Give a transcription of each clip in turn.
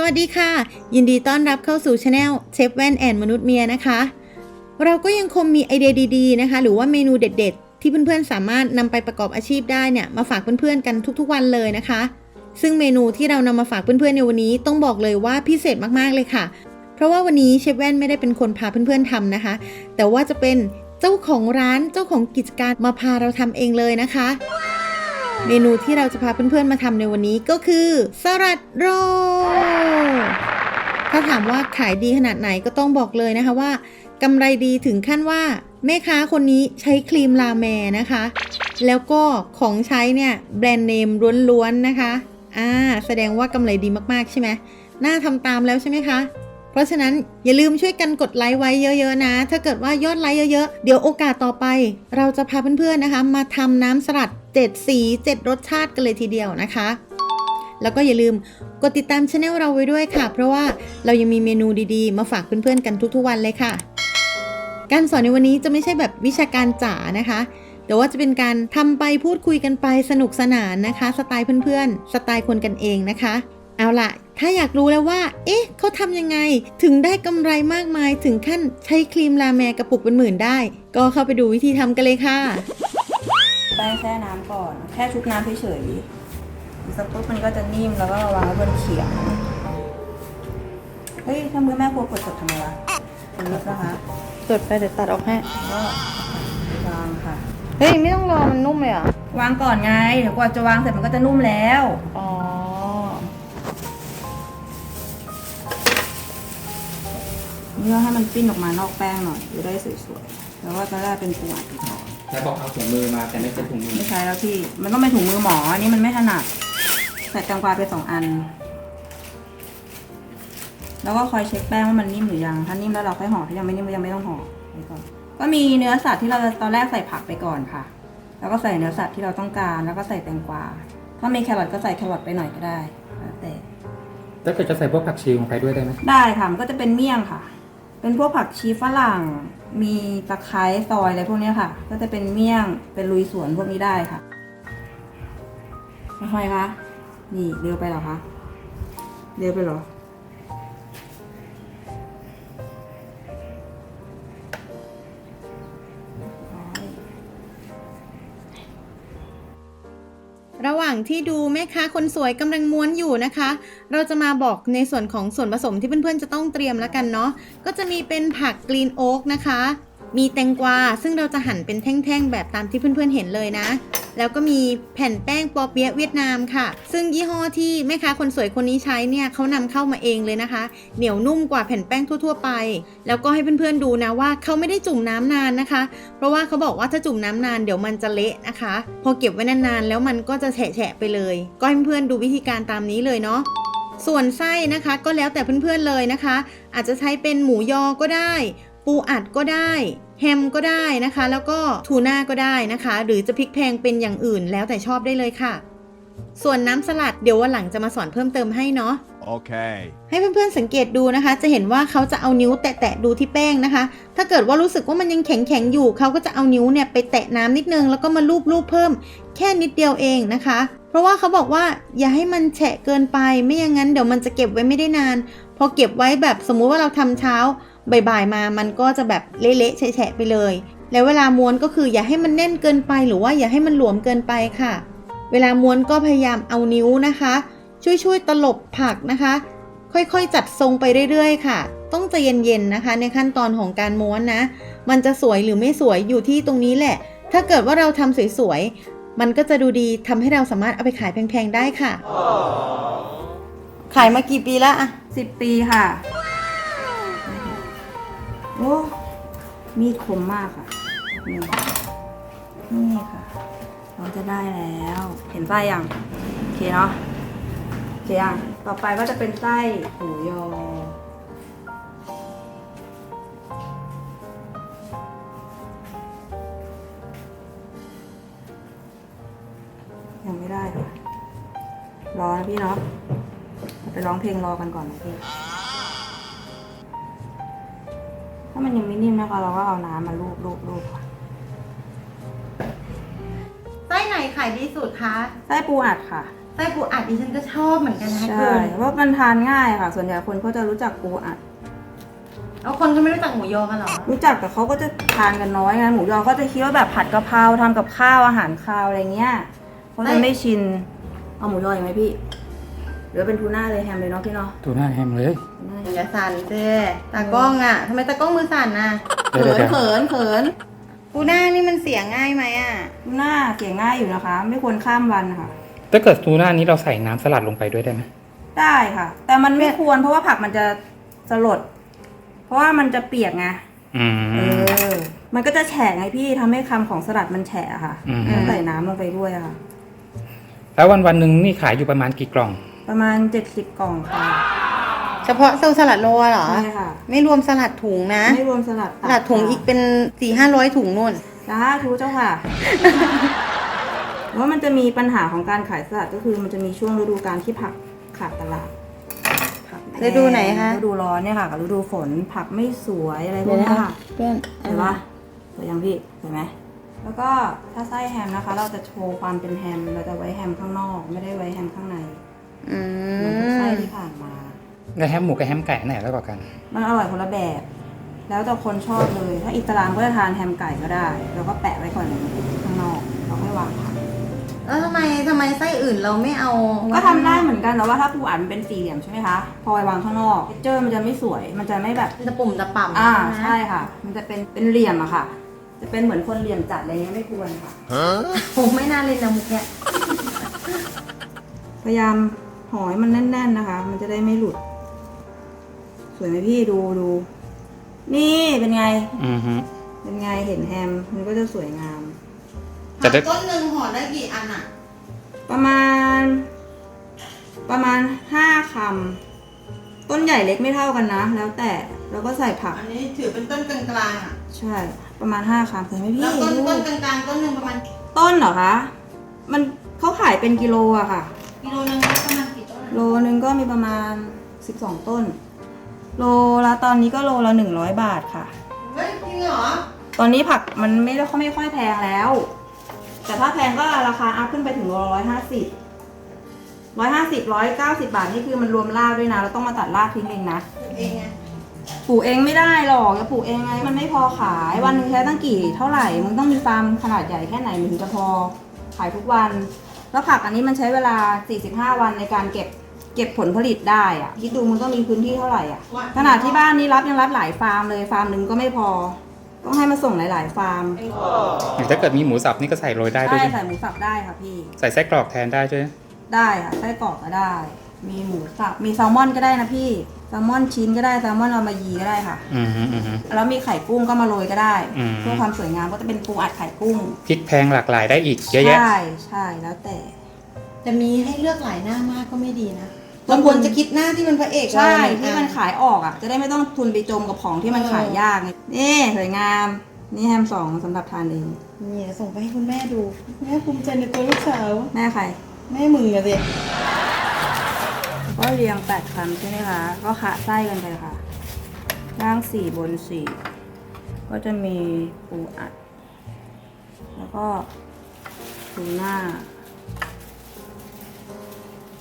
สวัสดีค่ะ ยินดีต้อนรับเข้าสู่ช anel เชฟแว่นแอนมนุษย์เมียนะคะ เราก็ยังคงมีไอเดียดีๆนะคะ หรือว่าเมนูเด็ดๆ ที่เพื่อนๆสามารถนำไปประกอบอาชีพได้เนี่ยมาฝากเพื่อนๆกันทุกๆวันเลยนะคะ ซึ่งเมนูที่เรานำมาฝากเพื่อนๆในวันนี้ต้องบอกเลยว่าพิเศษมากๆเลยค่ะ เพราะว่าวันนี้เชฟแว่นไม่ได้เป็นคนพาเพื่อนๆทำนะคะ แต่ว่าจะเป็นเจ้าของร้านเจ้าของกิจการมาพาเราทำเองเลยนะคะ เมนูที่เราจะพาเพื่อนๆมาทำในวันนี้ก็คือสลัดโรลถ้าถามว่าขายดีขนาดไหนก็ต้องบอกเลยนะคะว่ากำไรดีถึงขั้นว่า แม่ค้าคนนี้ใช้ครีมลาแมนะคะ แล้วก็ของใช้เนี่ย แบรนด์เนมล้วนๆนะคะ อ่า แสดงว่ากำไรดีมากๆใช่ไหมน่าทำตามแล้วใช่ไหมคะ ราะฉะนั้นอย่าลืมช่วยกันกดไลค์ไว้เยอะๆนะ ถ้าเกิดว่ายอดไลค์เยอะๆ เดี๋ยวโอกาสต่อไป เราจะพาเพื่อนๆนะคะ มาทำน้ำสลัด 7 สี 7 รสชาติกันเลยทีเดียวนะคะแล้วก็อย่าลืมกดติดตามช anel เราไว้ด้วยค่ะ เพราะว่าเรายังมีเมนูดีๆ มาฝากเพื่อนๆกันทุกๆวันเลยค่ะ การสอนในวันนี้จะไม่ใช่แบบวิชาการจ๋านะคะ แต่ว่าจะเป็นการทำไปพูดคุยกันไปสนุกสนานนะคะ สไตล์เพื่อนๆ สไตล์คนกันเองนะคะ เอาล่ะถ้าอยากรู้แล้วว่า เอ๊ะ เขาทำยังไง ถึงได้กำไรมากมาย ถึงขั้นใช้ครีมลาแมกระปุกเป็นหมื่นได้ ก็เข้าไปดูวิธีทำกันเลยค่ะ แป้งแช่น้ำก่อน แค่ชุบน้ำเฉยๆอีกสักปุ๊บมันก็จะนิ่มแล้วก็วางไว้บนเขียง เฮ้ยถ้ามือแม่ครัวกดสดทำไมวะมันลึกนะคะตดไปเดี๋ยวตัดออกให้ก็วางค่ะ เฮ้ย ไม่ต้องรอมันนุ่มเลยเหรอ วางก่อนไง เดี๋ยวกว่าจะวางเสร็จมันก็จะนุ่มแล้ว อ๋อ นี่ก็ให้มันปิ้นออกมานอกแป้งหน่อยจะได้สวยๆแล้วก็จะได้เป็นปูอัดอีกหน่อยแล้วบอกเอาถุงมือมาแต่ไม่ใช่ถุงมือไม่ใช้แล้วพี่ มันต้องเป็นถุงมือหมออันนี้มันไม่ถนัดใส่แตงกวาไปสองอัน แล้วก็คอยเช็คแป้งว่ามันนิ่มหรือยัง ถ้านิ่มแล้วเราค่อยห่อถ้ายังไม่นิ่มก็ยังไม่ต้องห่อไว้ก่อนก็มีเนื้อสัตว์ที่เราตอนแรกใส่ผักไปก่อนค่ะ แล้วก็ใส่เนื้อสัตว์ที่เราต้องการ แล้วก็ใส่แตงกวา ถ้ามีแครอทก็ใส่แครอทไปหน่อยก็ได้แล้วแต่ถ้าเกิดจะใส่พวกผักชีลงไปด้วยได้ไหมได้ค่ะมันก็จะเป็นเมี่ยงค่ะ เป็นพวกผักชีฝรั่ง มีตะไคร้ซอยอะไรพวกนี้ค่ะ ก็จะเป็นเมี่ยง เป็นลุยสวนพวกนี้ได้ค่ะไม่ค่อยคะ นี่เร็วไปเหรอคะ เร็วไปเหรอางที่ดูแม่ค้าคนสวยกำลังม้วนอยู่นะคะ เราจะมาบอกในส่วนของส่วนผสมที่เพื่อนๆจะต้องเตรียมแล้วกันเนาะก็จะมีเป็นผักกรีนโอ๊กนะคะ มีแตงกวาซึ่งเราจะหั่นเป็นแท่งๆ แบบตามที่เพื่อนๆเห็นเลยนะ แล้วก็มีแผ่นแป้งปอเปี๊ยะเวียดนามค่ะ ซึ่งยี่ห้อที่แม่ค้าคนสวยคนนี้ใช้เนี่ยเขานำเข้ามาเองเลยนะคะ เหนียวนุ่มกว่าแผ่นแป้งทั่ว ๆ ไป แล้วก็ให้เพื่อนๆดูนะว่าเขาไม่ได้จุ่มน้ำนานนะคะ เพราะว่าเขาบอกว่าถ้าจุ่มน้ำนานเดี๋ยวมันจะเละนะคะ พอเก็บไว้นานๆแล้วมันก็จะแฉะไปเลย ก็ให้เพื่อนๆดูวิธีการตามนี้เลยเนาะส่วนไส้นะคะก็แล้วแต่เพื่อนๆเลยนะคะ อาจจะใช้เป็นหมูยอก็ได้ ปูอัดก็ได้ แฮมก็ได้นะคะ แล้วก็ทูน่าก็ได้นะคะ หรือจะพลิกแพลงเป็นอย่างอื่นแล้วแต่ชอบได้เลยค่ะ ส่วนน้ำสลัดเดี๋ยววันหลังจะมาสอนเพิ่มเติมให้เนาะ Okay. ให้เพื่อนๆสังเกตดูนะคะ จะเห็นว่าเขาจะเอานิ้วแตะๆดูที่แป้งนะคะ ถ้าเกิดว่ารู้สึกว่ามันยังแข็งๆอยู่ เขาก็จะเอานิ้วเนี่ยไปแตะน้ำนิดนึงแล้วก็มาลูบๆเพิ่ม แค่นิดเดียวเองนะคะ เพราะว่าเขาบอกว่าอย่าให้มันแฉะเกินไป ไม่อย่างนั้นเดี๋ยวมันจะเก็บไว้ไม่ได้นาน พอเก็บไว้แบบสมมุติว่าเราทำเช้า บ่ายๆมามันก็จะแบบเละๆแฉะๆไปเลย แล้วเวลาม้วนก็คืออย่าให้มันแน่นเกินไปหรือว่าอย่าให้มันหลวมเกินไปค่ะ เวลาม้วนก็พยายามเอานิ้วนะคะ ช่วยๆตลบผักนะคะ ค่อยๆจัดทรงไปเรื่อยๆ ค่ะ ต้องใจเย็นๆนะคะ ในขั้นตอนของการม้วนนะ มันจะสวยหรือไม่สวยอยู่ที่ตรงนี้แหละ ถ้าเกิดว่าเราทำสวยๆมันก็จะดูดีทำให้เราสามารถเอาไปขายแพงๆได้ค่ะ ขายมากี่ปีแล้วอะ สิบปีค่ะ โอ้มีดคมมากค่ะนี่นี่ค่ะ เราจะได้แล้ว เห็นไส้ยังโอเคเนาะโอเคยังต่อไปก็จะเป็นไส้หมูยอยังไม่ได้ค่ะรอนะพี่เนาะไปร้องเพลงรอกันก่อนนะพี่ามันยังไม่นิ่มนะคะเราก็เอาน้ำมาลูบลูบลูบค่ะไส้ไหนขายดีสุดคะไส้ปูอัดค่ะไส้ปูอัดดิฉันก็ชอบเหมือนกันนะคะใช่เพราะมันทานง่ายค่ะ ส่วนใหญ่คนเขาจะรู้จักปูอัด แล้วคนก็ไม่รู้จักหมูยอกันเหรอรู้จักแต่เขาก็จะทานกันน้อยไงหมูยอเขาจะคิดว่าแบบผัดกะเพราทำกับข้าวอาหารคาวอะไรเงี้ยเขาจะไม่ชินเอาหมูยออีกไหมพี่ห รือเป็นทูน่าเลยแฮมเลยเนาะพี่เนาะตัวหน้าแฮมเลยทูน่าอย่าสั่นเจ้ตากล้องอะทำไมตากล้องมือสั่นน่ะเดี๋ยวเขิเดี๋ยนวเขินเขินปูหน้านี่มันเสียง่ายไหมอะทูน่าเกี่ยง่ายอยู่นะคะ ไม่ควรข้ามวันค่ะ ถ้าเกิดตัวหน้านี้เราใส่น้ำสลัดลงไปด้วยได้ไหมได้ค่ะ แต่มันไม่ควรเพราะว่าผักมันจะสลด เพราะว่ามันจะเปียกไงอืเอมอมันก็จะแฉะไงพี่ทำให้คำของสลัดมันแฉะค่ะอืมต้องใส่น้ำลงไปด้วยอะค่ะ แล้ววันวันๆหนึ่งนี่ขายอยู่ประมาณกี่กล่อง ประมาณเจ็ดสิบกล่องค่ะ เฉพาะเซลล์สลัดโลอะเหรอ ใช่ค่ะ ไม่รวมสลัดถุงนะ ไม่รวมสลัดสลัดถุงอีกเป็นสี่ห้าร้อยถุงนู่นจ้าทูเจ้าค่ะ ว่ามันจะมีปัญหาของการขายสลัดก็คือมันจะมีช่วงฤดูกาลที่ผักขาดตลาดผักแพงฤดูไหนคะ ฤดูร้อนเนี่ยค่ะกับฤดูฝนผักไม่สวยอะไรพวกเนี้ยค่ะเพื่อนเห็นปะสวยยังพี่เห็นไหมแล้วก็ถ้าไส้แฮมนะคะ เราจะโชว์ความเป็นแฮมเราจะไว้แฮมข้างนอก ไม่ได้ไว้แฮมข้างใน อืเหมือนทุกไส้มที่ผ่านมา แล้วแฮมหมูกับแฮมไก่อันไหนอร่อยกว่ากัน มันอร่อยคนละแบบ แล้วแต่คนชอบเลย ถ้าอิสลามก็จะทานแฮมไก่ก็ได้ แล้วก็แปะไว้ก่อนข้างนอกเราค่อยวางผักแล้วทำไมทำไมไส้อื่นเราไม่เอาก็ทำได้เหมือนกันแต่ว่าถ้าปูอัดมันเป็นสี่เหลี่ยมใช่ไหมคะ พอไปวางข้างนอกเจอร์มันจะไม่สวย มันจะไม่แบบมันจะปุ่มจะป่ำอ่าไหมใช่ค่ะ มันจะเป็นเป็นเหลี่ยมอะค่ะ จะเป็นเหมือนคนเหลี่ยมจัดอะไรเงี้ยไม่ควรค่ะ ผมไม่น่าเล่นนะมุกเนี้ยพยายาม ห่อให้มันแน่น ๆนะคะ มันจะได้ไม่หลุด สวยไหมพี่ดูดู นี่เป็นไง อือฮึเป็นไงเห็นแฮม มันก็จะสวยงาม จะได้ต้นหนึ่งห่อได้กี่อันอะประมาณ ประมาณห้าคำ ต้นใหญ่เล็กไม่เท่ากันนะ แล้วแต่แล้วก็ใส่ผัก อันนี้ถือเป็นต้นกลางๆอะใช่ ประมาณห้าคำใส่ไหมพี่แล้วต้นดูต้นกลางๆต้นหนึ่งประมาณ ต้นเหรอคะ มันเขาขายเป็นกิโลอะค่ะ กิโลนึงประมาณกี่ต้นอะ โลนึงก็มีประมาณสิบสองต้น โลละตอนนี้ก็โลละหนึ่งร้อยบาทค่ะ เฮ้ยจริงเหรอ ตอนนี้ผักมันไม่ได้ไม่ค่อยแพงแล้ว แต่ถ้าแพงก็ราคาอัพขึ้นไปถึงร้อยห้าสิบร้อยห้าสิบร้อยเก้าสิบาทนี่คือมันรวมรากด้วยนะ เราต้องมาตัดรากทิ้งเองนะ เองไงปลูกเองไม่ได้หรอกจะปลูกเองไง มันไม่พอขายวันหนึงใช้ตั้งกี่ เท่าไหร่ มึงต้องมีฟาร์มขนาดใหญ่แค่ไหนมันถึงจะพอขายทุกวัน แล้วผักอันนี้มันใช้เวลา 45 วันในการเก็บเก็บผลผลิตได้อะคิดดูมึงต้องมีพื้นที่เท่าไหร่อะขนาดที่บ้านนี้รับยังรับหลายฟาร์มเลยฟาร์มหนึ่งก็ไม่พอ ต้องให้มาส่งหลาย ๆ ฟาร์มหรือถ้าเกิดมีหมูสับนี่ก็ใส่โรยได้ด้วยใช่ใช่ไหมใส่หมูสับได้ค่ะพี่ ใส่ไส้กรอกแทนได้ใช่ไหมได้ค่ะไส้กรอกก็ได้ มีหมูสับมีแซลมอนก็ได้นะพี่ แซลมอนชิ้นก็ได้แซลมอนเอามายีก็ได้ค่ะ อือฮึอือฮึ แล้วมีไข่กุ้งก็มาโรยก็ได้ อืม เพื่อความสวยงามก็จะเป็นปูอัดไข่กุ้ง พริกแพงหลากหลายได้อีกเยอะแยะ ใช่ใช่แล้วแต่จะมีให้เลือกหลายหน้ามากก็ไม่ดีนะต้เรานทุนควรจะคิดหน้าที่มันพระเอกใช่เราที่มันขายออกอะ จะได้ไม่ต้องทุนไปจมกับของที่มันเออขายยากไงนี่สวยงาม นี่แฮมสองสำหรับทานเองนี่ส่งไปให้คุณแม่ดู แม่ภูมิใจในตัวลูกสาว แม่ใคร แม่มึงอะสิ ก็เรียงแปดคำใช่ไหมคะ ก็ขะไส้กันไปค่ะ ล่างสี่บนสี่ก็จะมีปูอัด แล้วก็ทูน่า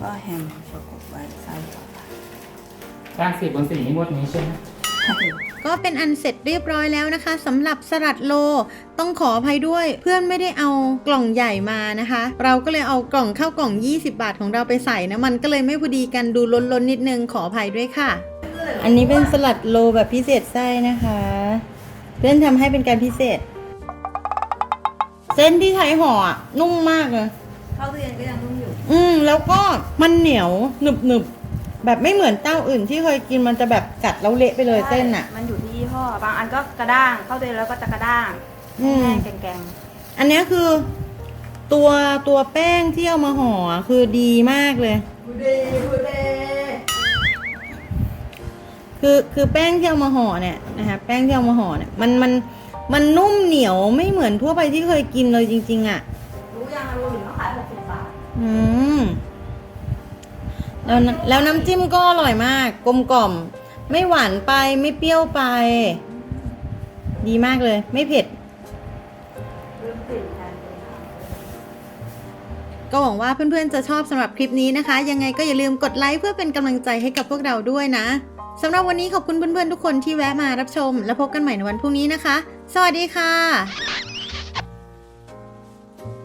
ก็แฮมประกบไว้ไส้ต่อไปร่างสี่บนสี่นี่หมดนี้ใช่ไหม ก็เป็นอันเสร็จเรียบร้อยแล้วนะคะสำหรับสลัดโลต้องขออภัยด้วยเพื่อนไม่ได้เอากล่องใหญ่มานะคะ เราก็เลยเอากล่องเข้ากล่อง 20 บาทของเราไปใส่นะมันก็เลยไม่พอดีกันดูล้นๆนิดนึงขออภัยด้วยค่ะ อันนี้เป็นสลัดโลแบบพิเศษไส้นะคะ เพื่อนทำให้เป็นการพิเศษ เส้นที่ใช้ห่ออะนุ่มมากเลยเข้าตู้เย็นก็ยังนุ่มอยู่ อืมแล้วก็มันเหนียวหนึบหนึบๆ แบบไม่เหมือนเต้าอื่นที่เคยกินมันจะแบบกัดแล้วเละไปเลยเส้นอะมันอยู่ที่ยี่ห้อบางอันก็กระด้าง เข้าตู้เย็นแล้วก็จะกระด้างอืม แห้งๆแกงอันเนี้ยคือตัวตัวแป้งที่เอามาห่ออะคือดีมากเลยๆดูเดดูเดคือคือแป้งที่เอามาห่อเนี่ยนะคะแป้งที่เอามาห่อเนี่ยมันมันมันนุ่มเหนียวไม่เหมือนทั่วไปที่เคยกินเลยจริง ๆอะ่ะ รู้ยังรู้ถึงเขาขายหกสิบบาท อืม แล้วน้ำแล้วน้ำจิ้มก็อร่อยมาก กลมกล่อม ไม่หวานไปไม่เปรี้ยวไป ดีมากเลย ไม่เผ็ด ก็หวังว่าเพื่อนๆจะชอบสำหรับคลิปนี้นะคะ ยังไงก็อย่าลืมกดไลค์เพื่อเป็นกำลังใจให้กับพวกเราด้วยนะสำหรับวันนี้ขอบคุณเพื่อนๆทุกคนที่แวะมารับชม แล้วพบกันใหม่ในวันพรุ่งนี้นะคะ สวัสดีค่ะ